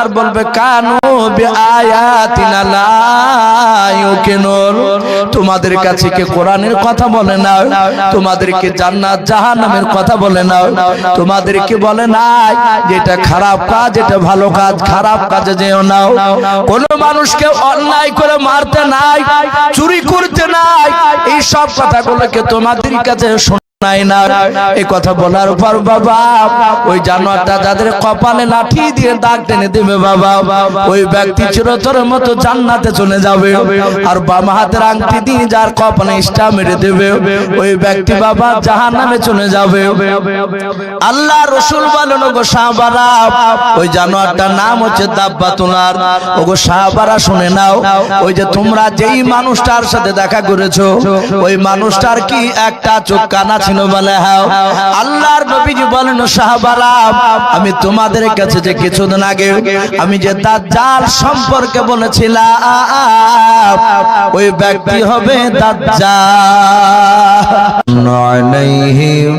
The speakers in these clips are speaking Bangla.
আর বলবে, কানু তোমাদের কাছে কি কোরআনের কথা বলে না? তোমাদেরকে জান্নাত, জাহান্নামের কথা বলে না? তোমাদেরকে বলে নাই, যেটা খারাপ কাজ এটা ভালো কাজ, খারাপ কাজে যেও নাও কোন মানুষকে অন্যায় করে মারতে নাই, চুরি করতে নাই, এই সব কথাগুলোকে তোমাদের কাছে নাই না। এই কথা বলার পর বাবা, ওই জানোয়ারটা যাদের কপালে লাঠি দিয়ে দাগ টেনে দেবে বাবা। ওই ব্যক্তি চিরতর মতো জান্নাতে চলে যাবে আর বাম হাতের আংটি দিয়ে যার কপালে ইস্টা মেরে দেবে। ওই ব্যক্তি বাবা জাহান নামে চলে যাবে। আল্লাহ রসুল বলেন, ওগো সাহাবারা, ওই জানোয়ারটার নাম হচ্ছে দাব্বা তোলার ওগো সাহাবারা, শুনে নাও, ওই যে তোমরা যেই মানুষটার সাথে দেখা করেছ, ওই মানুষটার কি একটা চোখ কানা ছিল? বলে হ্যাঁ আল্লাহর নবীজি বলেন সাহাবারা, আমি তোমাদের কাছে যে কিছুদিন আগে আমি যে দাজ্জাল সম্পর্কে বলেছিলাম, ওই ব্যক্তি হবে দাজ্জাল। আলাইহিম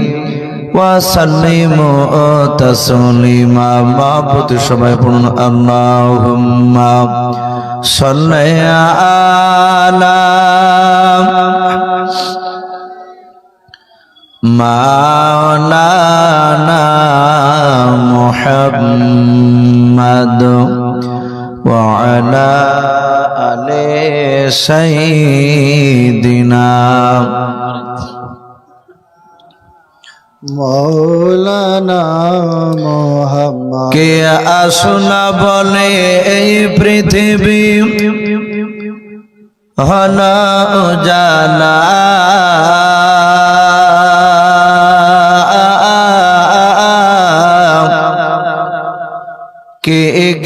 সবাই পড়ুন আল্লাহুম্মা সাল্লি আলা মাওলানা মুহাম্মাদ وعلى آل سيدنا মৌলানা মোহাম্মদ কে আসনা বলে এই পৃথিবী হল জানা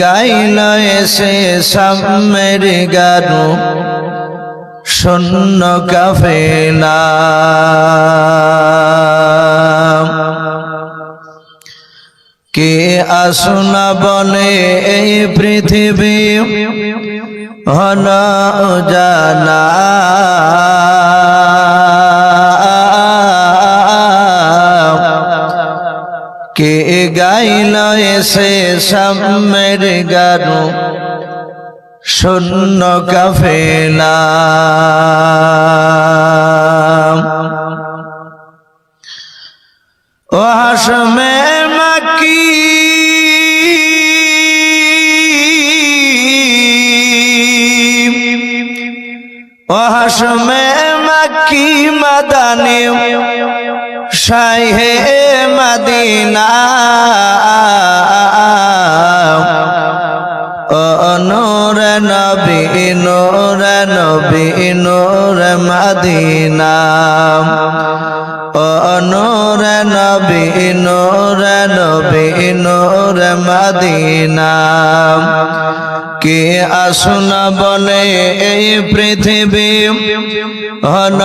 গাইল এসে সামের গানু শূন্য কাফেলা। কে আসনা বলে এই পৃথিবী হল জানা। কে গাইল এসে সামের গানু শূন্য কাফেলা ও হাসমে মাকি ও হাসমে মাকি মাদানি শাহে মদিনা। নূর নবী নূর নবী, নূর মদিনা। নূর নবী নূর নবী, নূর মদিনা। কে আসুন বলে এই পৃথিবী? হল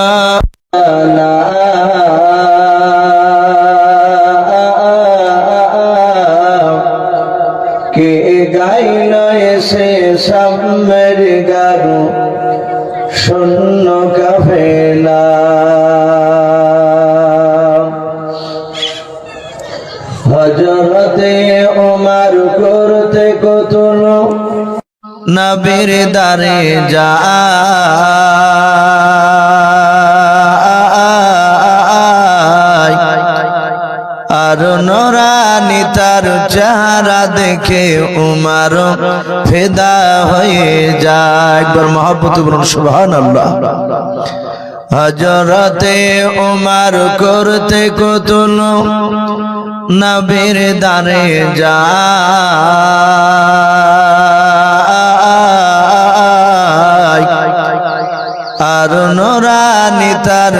সামের গারু শূন্য কাফেলা। হজরতে ওমার করতে কত নবীর দারে যা আর নোরানি তার চেহারা দেখে উমার ফেদা হয়ে যায়। একবার মহাব্বত বলুন হজরতে উমার করতে কতুল নবীর দারে যা আর নোরানি তার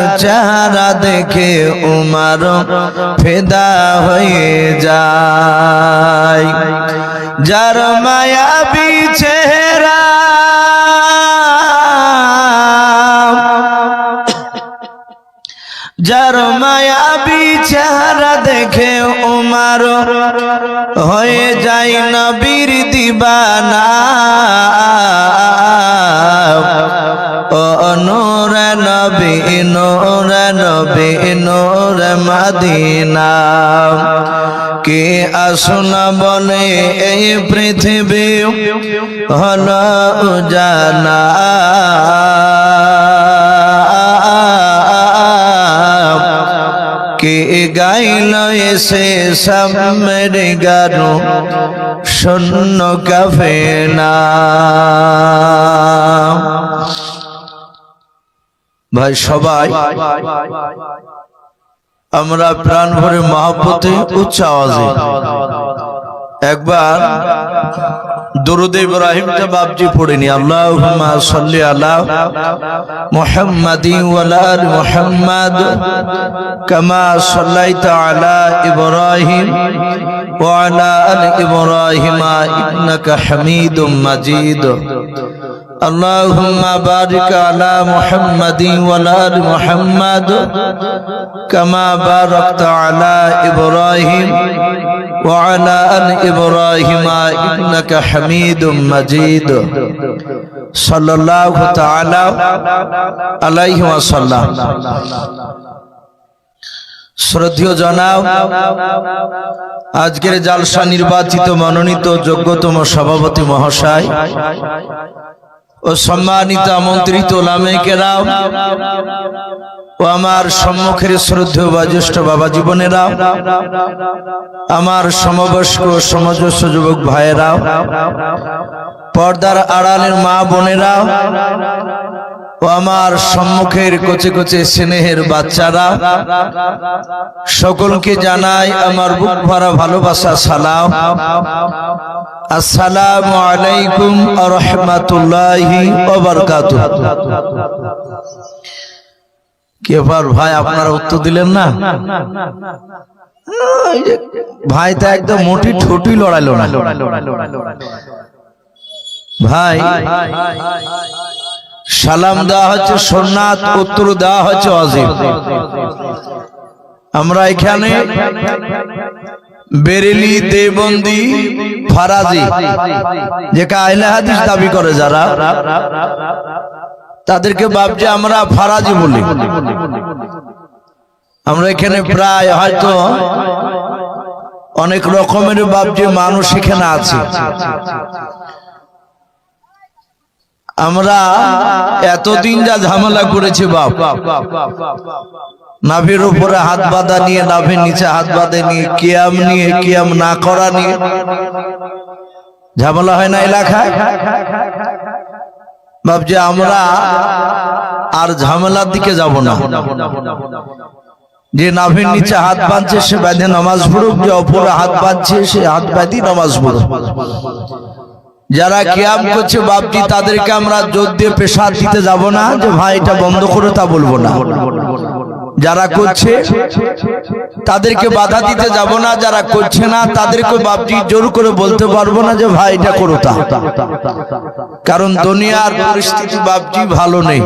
চেহারা দেখে উমার ফেদা হয়ে যায়। যার মায়াবী চেহারা যার মায়াবী চেহারা দেখে উমার হয়ে যায় নবীর দিবানা। ও নূর নবী নূর নবী, নূর মদিনা। কে আসনা বলে এই পৃথিবী হল জানা কে গাইল এসে সামের গানো শূন্য কাফে না ভাই, সবাই, আমরা প্রাণ ভরে মহাপতে উচ্চ আওয়াজে। একবার দরুদ ইব্রাহিমটা বাবজি পড়িনি। আল্লাহুম্মা সাল্লি আলা মুহাম্মাদি ওয়া আলি মুহাম্মাদ কামা সাল্লাইতা আলা ইব্রাহিম ওয়া আলা আলি ইব্রাহিম ইন্নাকা হামিদুম মাজিদ। اللهم بارك على محمد وعلى ال محمد كما باركت على ابراهيم وعلى ال ابراهيم انك حميد مجيد صلى الله تعالى عليه وسلم শ্রদ্ধেয় জনাব আজকের জালসা নির্বাচিত মনোনীত যোগ্যতম সভাপতি মহাশয় ও সম্মানিত আমন্ত্রিত কেরাম ও আমার সম্মুখের শ্রদ্ধেয় বা জ্যেষ্ঠ বাবা জীবনেরাও আমার সমবয়স্ক সমজস্ব যুবক ভাইয়েরাও পর্দার আড়ালের মা বোনেরা ও আমার সম্মুখের কোচে কোচে স্নেহের বাচ্চারা, সকলকে জানাই আমার বুক ভরা ভালোবাসা, সালাম। আসসালামু আলাইকুম রহমতুল্লাহি কে পার ভাই, আপনারা উত্তর দিলেন না? ভাই তো একদম মোটি ঠোঁটি লড়াইলো না। ভাই সালাম দেওয়া হচ্ছে সোনাত উত্তর দেওয়া হচ্ছে অজিব। আমরা এখানে বেরেলি, দেবন্দি, ফারাজি, যে হাদিস দাবি করে যারা, তাদেরকে ভাবছে আমরা ফারাজি বলি। আমরা এখানে প্রায় হয়তো অনেক রকমের ভাবছে মানুষ এখানে আছে। আমরা এতদিন যা ঝামেলা করেছি, বাপ। নাভির উপরে হাত বাঁধা নিয়ে, নাভির নিচে হাত বাঁধে নিয়ে, কিয়াম নিয়ে, কিয়াম না করা নিয়ে। ঝামেলা হয় না এলাকায়? ভাবছি আমরা আর ঝামেলার দিকে যাব না। যে নাভির নিচে হাত বাঁধছে, সে বাঁধে নামাজ পড়ুক, যে অপরে হাত বাঁধছে, সে হাত বাঁধি নামাজ পড়ুক। যারা কিয়াম করছে বাপজি তাদেরকে আমরা জোর দিয়ে পেশাদ দিতে যাব না যে ভাই এটা বন্ধ করে তা বলব না। যারা করছে তাদেরকে বাধা দিতে যাব না যারা করছে না তাদেরকে বাপজি জোর করে বলতে পারব না যে ভাই এটা করো তা। কারণ দুনিয়ার পরিস্থিতি বাপজি ভালো নেই।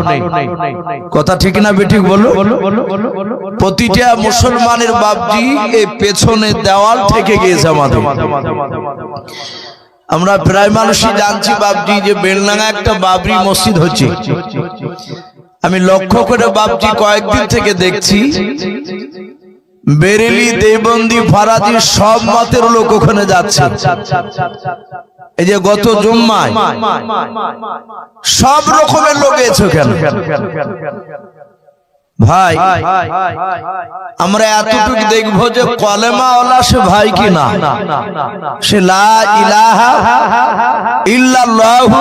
কথা ঠিক না বেঠিক বলো প্রতিটা মুসলমানের বাপজি এই পেছনে দেওয়াল থেকে গিয়েছে আমাদের। আমরা প্রায় মানুষই জানছি বাবজি যে বেলনাঙ্গা একটা বাবরি মসজিদ হচ্ছে। আমি লক্ষ্য করে বাবজি কয়েকদিন থেকে দেখছি বেরেলি দেবন্দি ফারাজি সব মতের লোক ওখানে যাচ্ছে। এই যে গত জুম্মায় সব রকমের লোক এসে ওখানে। ভাই আমরা এতটুকু দেখব যে কলেমা ওলা সে ভাই কি না সে লা ইলাহা ইল্লাল্লাহু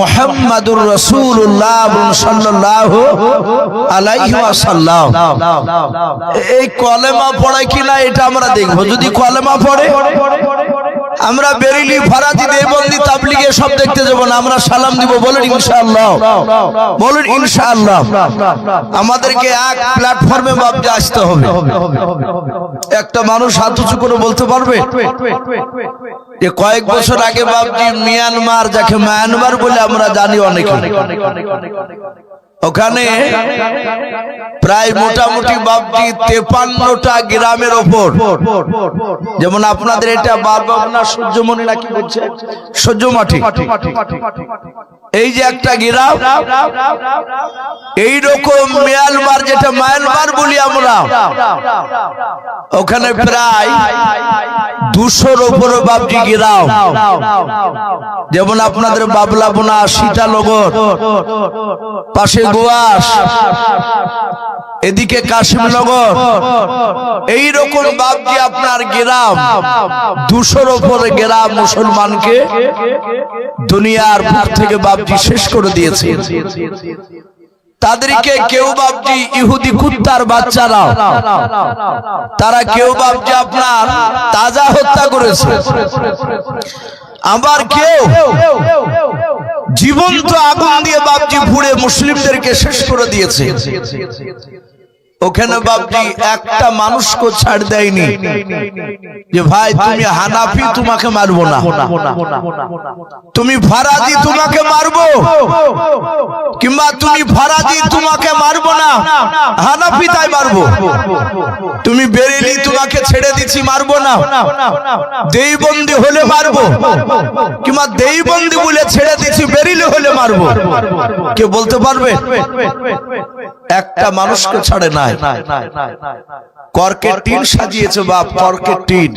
মুহাম্মাদুর রাসূলুল্লাহ সাল্লাল্লাহু আলাইহি ওয়াসাল্লাম। এই কলেমা পড়ে কিনা এটা আমরা দেখব। যদি কলেমা পড়ে আমরা বেরিলি ফারাজি দেবন্দি তাবলিগে সব দেখতে যাব না আমরা সালাম দিব বলেন ইনশাআল্লাহ। বলেন ইনশাআল্লাহ। আমাদেরকে এক প্ল্যাটফর্মে বাপজি আসতে হবে। একটা মানুষ হাত উঁচু করে বলতে পারবে? যে কয়েক বছর আগে বাপজি মিয়ানমার যাকে মায়ানমার বলে আমরা জানি অনেকে। ওখানে প্রায় মোটামুটি বাপটি তেপান্নটা গ্রামের ওপর। যেমন আপনাদের এটা বারবার সূর্য সূর্যমণি নাকি বলছে সূর্যমাঠি। এই যে একটা গ্রাম এইরকম মিয়ানমার যেটা মায়ানমার বলি আমরা, ওখানে প্রায় দুশোর ওপরে বাবজি গ্রাম যেমন আপনাদের বাবলা বোনা, সীতানগর, পাশে গোয়াস এদিকে কাশিমনগর এই রকম বাবজি আপনার গ্রাম দুশোর ওপরে গ্রাম মুসলমানকে দুনিয়ার থেকে বাবজি শেষ করে দিয়েছে তাদেরকে কেউ বাপটি ইহুদি কুত্তার বাচ্চারা তারা কেউ বাপটি আপনার তাজা হত্যা করেছে। আবার কেউ জীবন্ত আগুন দিয়ে বাপজি পুড়ে মুসলিমদেরকে শেষ করে দিয়েছে। ওখানে বাবজি একটা মানুষকে ছাড় দেয়নি। যে ভাই তুমি হানাফি তোমাকে মারবো না। তুমি ফারাজি তোমাকে মারবো। কিংবা তুমি ফারাজি তোমাকে মারবো না। হানাফি তাই মারবো। তুমি বেরেলি তোমাকে ছেড়ে দিচ্ছি মারবো না। দেইবন্দি হলে মারবো। কিংবা দেইবন্দি বলে ছেড়ে দিচ্ছি বেরিলে হলে মারবো। কে বলতে পারবে? একটা মানুষকে ছাড়ে নাই। করকে টিন সাজিয়েছে বাপ করকে টিন।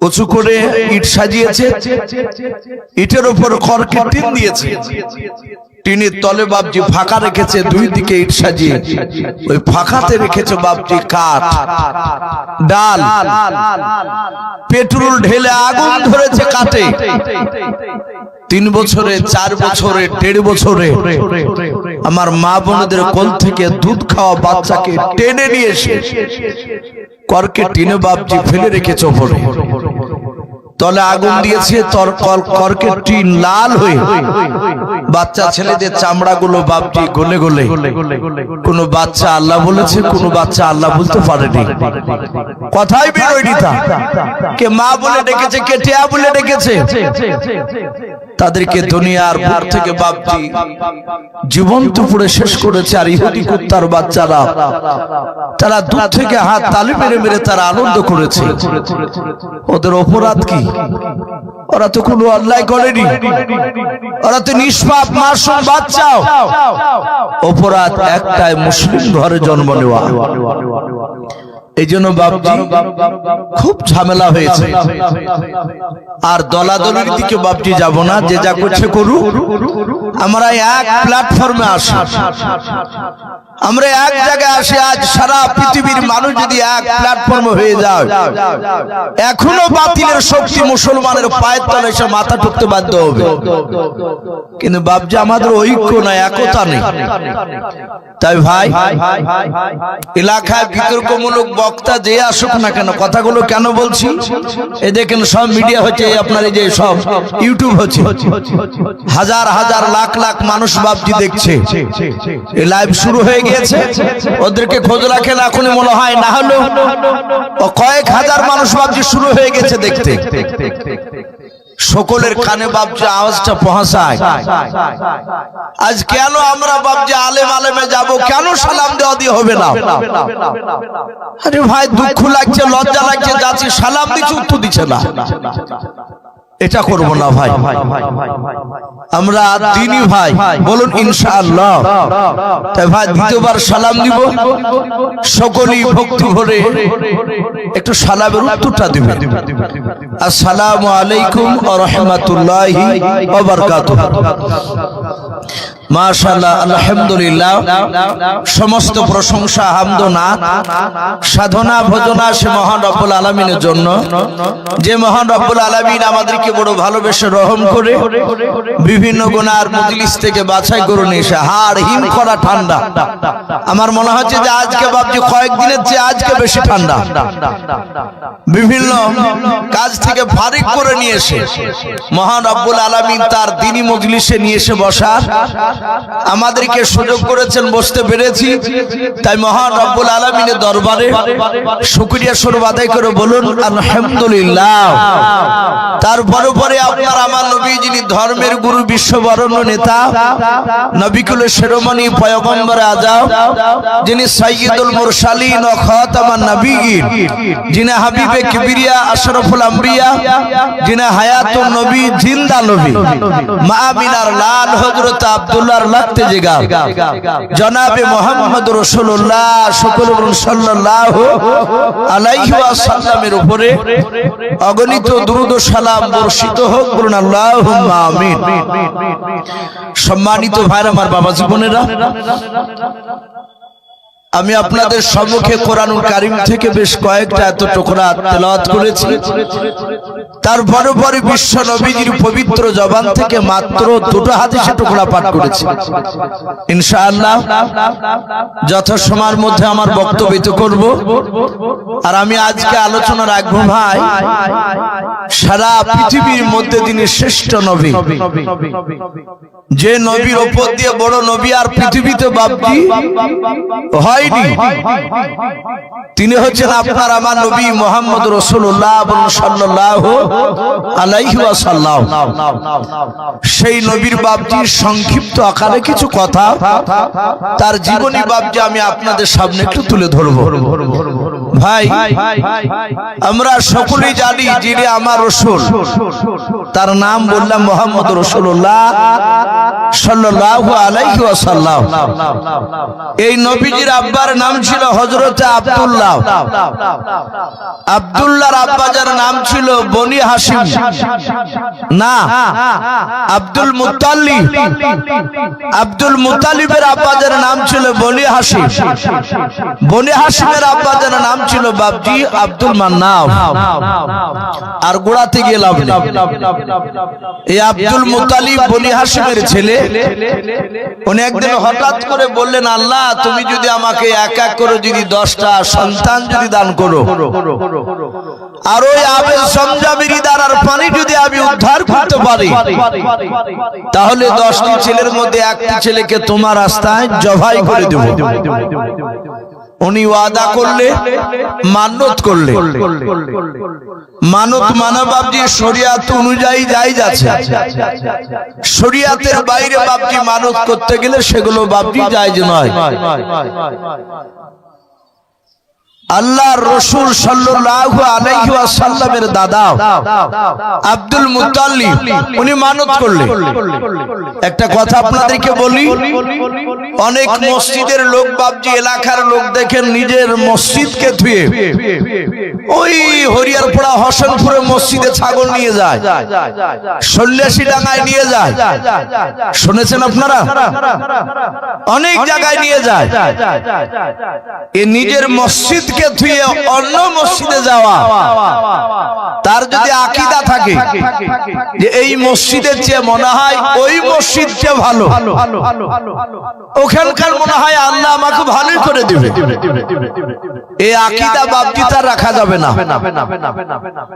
উঁচু করে ইট সাজিয়েছে। ইটের উপর করকে টিন দিয়েছে। টিনের তলে বাপজি ফাঁকা রেখেছে, দুই দিকে ইট সাজিয়ে। ওই ফাঁকাতে রেখেছে বাপজি কাঠ, ডাল, পেট্রোল ঢেলে আগুন ধরেছে কাটে তিন বছরে, চার বছরে, দেড় বছরে আমার মা বোনদের কোল থেকে দুধ খাওয়া বাচ্চাকে টেনে নিয়ে এসে, করকে টিনে বাপজি ফেলে রেখেছে ওপরে। তলে আগুন দিয়েছে, তর কল- করকের টিন লাল হয়ে। বাচ্চা ছেলেদের চামড়া গুলো বাপটি গলে গলে। কোন বাচ্চা আল্লাহ বলেছে, কোন বাচ্চা আল্লাহ বলতে পারেনি। কথাই বেরোয়নি তা। কে মা বলে ডেকেছে, কে টিয়া বলে ডেকেছে। তাদেরকে দুনিয়ার বুক থেকে বাপটি জীবন্ত পুড়ে শেষ করেছে, আর ইহুদি কুত্তার বাচ্চারা। তারা দূর থেকে হাত তালি মেরে মেরে তারা আনন্দ করেছে। ওদের অপরাধ কি? ওরা তো কোনো অন্যায় করেনি। ওরা তো নিষ্পাপ, মাসুম বাচ্চাও। অপরাধ একটাই, মুসলিম ঘরে জন্ম নেওয়া। এই জন্য খুব ঝামেলা হয়েছে। আর দলাদলির দিকে যাব না, যে যা করছে করু আমরা এক প্ল্যাটফর্মে আসি। আমরা এক জায়গায় আসি, আজ সারা পৃথিবীর মানুষ যদি এক হয়ে যায়, এখনও বাতিলের শক্তি মুসলমানের পায়ের তলে এসে মাথা টুকতে বাধ্য হবে। কিন্তু বাবজি আমাদের ঐক্য নাই একতা নেই। তাই ভাই, এলাকায় বিতর্কমূলক বক্তা যে আসুক না কেন, কথাগুলো কেন বলছি? এই দেখেন সব মিডিয়া হচ্ছে আপনার এই যে সব ইউটিউব হচ্ছে। হাজার হাজার লাখ লাখ মানুষ বাবজি দেখছে। লাইভ শুরু হয়ে গিয়েছে। ওদেরকে খোঁজ রাখেন এখনই মনে হয় না হলেও কয়েক হাজার মানুষ বাবজি শুরু হয়ে গেছে দেখতে। সকলের কানে বাপজি আওয়াজটা পৌঁছায়। আজ কেন আমরা বাপজি আলেম আলেমে যাব? কেন সালাম দেওয়া দিয়ে হবে না? আরে ভাই দুঃখ লাগছে লজ্জা লাগছে যাচ্ছি সালাম দিচ্ছে উত্তর দিচ্ছে না। এটা করব না ভাই। আমরা তিনি ভাই, বলুন ইনশাআল্লাহ। তাই ভাই, দ্বিতীয়বার সালাম দিব। সকলেই ভক্তি ভরে একটু সালামের উত্তরটা দিব আসসালামু আলাইকুম ওয়া রাহমাতুল্লাহি ওয়া বারাকাতুহু। মাশাআল্লাহ, আলহামদুলিল্লাহ। সমস্ত প্রশংসা, হামদনা, সাধনা, ভজনা সে মহান রব্বুল আলামিনের জন্য। যে মহান রব্বুল আলামিন আমাদেরকে বড় ভালোবেসে রহম করে বিভিন্ন গুনার মজলিস থেকে বাছাই করে নিয়েছে হাড় হিম করা ঠান্ডা। আমার মনে হচ্ছে যে আজকে ভাবছি কয়েকদিনের চেয়ে আজকে বেশি ঠান্ডা। বিভিন্ন কাজ থেকে ফারিক করে নিয়ে এসে, মহান রব্বুল আলামিন তার দিনী মজলিসে নিয়ে এসে বসার আমাদেরকে সুযোগ করেছেন, বসতে পেরেছি। তাই মহান রব্বুল আলমিনের দরবারে শুক্রিয়া স্বরূপ আদায় করে বলুন, আলহামদুলিল্লাহ। তারপরে পরে আপনার আমার নবী, যিনি ধর্মের গুরু, বিশ্ববরণ্য নেতা নবিকুল শেরোমণি, পয়গম্বর আজাব যিনি সাইয়দুল মুরসালিন ও খাতামান নবীগির যিনি হাবিবে কিবরিয়া, আশরাফুল আম্বিয়া, যিনি হায়াতুন নবী, জিন্দা নবী, মা আমিনার লাল হযরত আব্দুল্লাহর লাগতে জিগার জনাবে মোহাম্মদ রসুল্লাহ সকল সাল্লাহ আলাইহি ওয়াসাল্লামের উপরে অগণিত দুরুদ সালাম বর্ষিত হোক বলুন আল্লাহ সম্মানিত ভাইরা, আমার বাবা জীবনেরা আমি আপনাদের সম্মুখে কোরআনুল কারিম থেকে বেশ কয়েকটা এত টুকরা তেলাওয়াত করেছি। তারপরে পরে বিশ্ব নবীজির পবিত্র জবান থেকে মাত্র দুটো হাদিসে টুকরা পাঠ করেছি। ইনশাআল্লাহ যথাসময়ের মধ্যে আমার বক্তব্য করব। আর আমি আজকে আলোচনা রাখব ভাই, সারা পৃথিবীর মধ্যে তিনি শ্রেষ্ঠ নবী, যে নবীর ওপর দিয়ে বড় নবী আর পৃথিবীতে বাপজি হয়নি। তিনি হচ্ছেন আপনার আমার নবী মোহাম্মদ রসুল্লাহ সাল্লাহ সেই নবীর বাপজি সংক্ষিপ্ত আকারে কিছু কথা তার জীবনী বাপজি আমি আপনাদের সামনে একটু তুলে ধরবো। ভাই আমরা সকলেই জানি যিনি আমার রসুল তার নাম বললাম মোহাম্মদ রসুল্লাহ সাল্লাল্লাহু আলাইহি ওয়াসাল্লাম। এই নবীজির আব্বার নাম ছিল হযরত আব্দুল্লাহ। আব্দুল্লাহর আব্বাজার নাম ছিল বনি হাসিম না, আব্দুল মুত্তালিব আব্দুল মুত্তালিবের আব্বাজার নাম ছিল বনি হাসিম বনি হাসিমের আব্বাজার নাম ছিল বাবজি আব্দুল মান্নাফ। আর গোড়াতে গেলাম এই আব্দুল মুতালিব বনি হাসিমের ছেলে। উনি একদিন হঠাৎ করে বললেন, আল্লাহ, তুমি যদি আমাকে এক এক করে যদি দশটা সন্তান যদি দান করো। আর ওই আবেল সমজামের দ্বারার পানি যদি আমি উদ্ধার করতে পারি, তাহলে দশটি ছেলের মধ্যে একটি ছেলেকে তোমার রাস্তায় জবাই করে দেব। উনি ওয়াদা করলে মানত করলে। মানত মানা বাবজি শরিয়াত অনুযায়ী যাই যাচ্ছে। শরিয়াতের বাইরে বাবজি মানত করতে গেলে সেগুলো বাবজি জায়জ নয়। আল্লাহ রসুল সাল্লাল্লাহু আলাইহি ওয়াসাল্লামের দাদা। আব্দুল মুত্তালিব উনি মানত করলেন। একটা কথা আপনাদেরকে বলি, অনেক মসজিদের লোক বাবজি এলাকার লোক দেখেন, নিজের মসজিদকে ধুয়ে ওই হরিয়ারপাড়া হসনপুরে মসজিদে ছাগল নিয়ে যায় সন্ন্যাসী ডাঙায় নিয়ে যায়। শুনেছেন আপনারা? অনেক জায়গায় নিয়ে যায়। এ নিজের মসজিদকে ধুয়ে অন্য মসজিদে যাওয়া। তার যদি আকিদা থাকে যে এই মসজিদের চেয়ে মনে হয় ওই মসজিদ চেয়ে ভালো, ওখানকার মনে হয় আল্লাহ আমাকে ভালোই করে দিবে। এই আকিদা বাবজি তার রাখা যাবে না।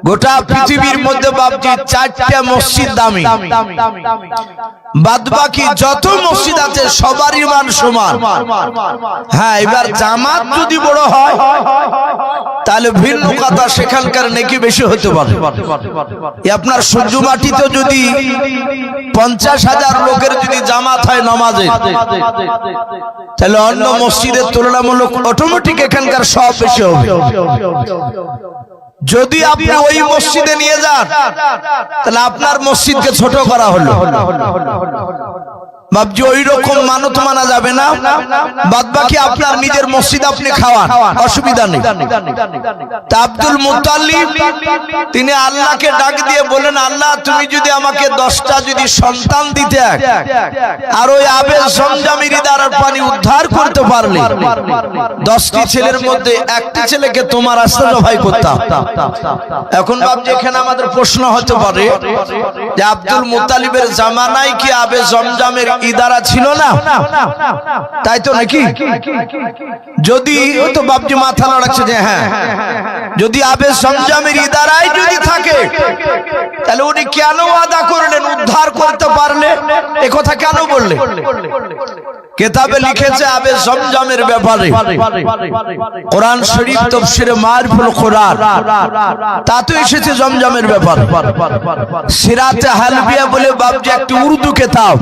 গোটা পৃথিবীর মধ্যে বাবজি চারটা মসজিদ দামি। বাদ বাকি যত মসজিদ আছে সবার ইমান সমান। হ্যাঁ এবার জামাত যদি বড় হয় তাহলে ভিন্ন কথা সেখানকার নেকি বেশি হতে পারে। আপনার সূর্য মাটিতে যদি পঞ্চাশ হাজার লোকের যদি জামাত হয় নমাজে তাহলে অন্য মসজিদের তুলনামূলক অটোমেটিক এখানকার সব বেশি হবে। যদি আপনি ওই মসজিদে নিয়ে যান তাহলে আপনার মসজিদকে ছোট করা হলো। বাবজি ওই মানত মানা যাবে না। বাদ আপনার নিজের মসজিদ আপনি খাওয়ান নেই। তিনি আল্লাহকে ডাক দিয়ে বলেন, আল্লাহ, তুমি যদি আমাকে দশটা যদি সন্তান দিতে আর ওই আবেল সমজামিরি দ্বারা পানি উদ্ধার করতে পারলে, দশটি ছেলের মধ্যে একটি ছেলেকে তোমার রাস্তা জবাই করতাম। এখন বাবজি এখানে আমাদের প্রশ্ন হতে পারে যে আব্দুল মুতালিবের জামানায় কি আবে জমজামের ইদারা ছিল না? তাই তো নাকি? যদি ও তো বাবজি মাথা নাড়াচ্ছে যে হ্যাঁ। যদি আবে জমজমের ইদারাই যদি থাকে, তাহলে উনি কেন আদা করলেন, উদ্ধার করতে পারলে? কথা কেন বললে? কেতাবে লিখেছে আবে জমজমের ব্যাপারে। কোরআন শরীফ তফসিরে মারফুল কোরআন। তাতে এসেছে জমজমের ব্যাপার। সিরাতে হালবিয়া বলে বাবজি একটি উর্দু কেতাব।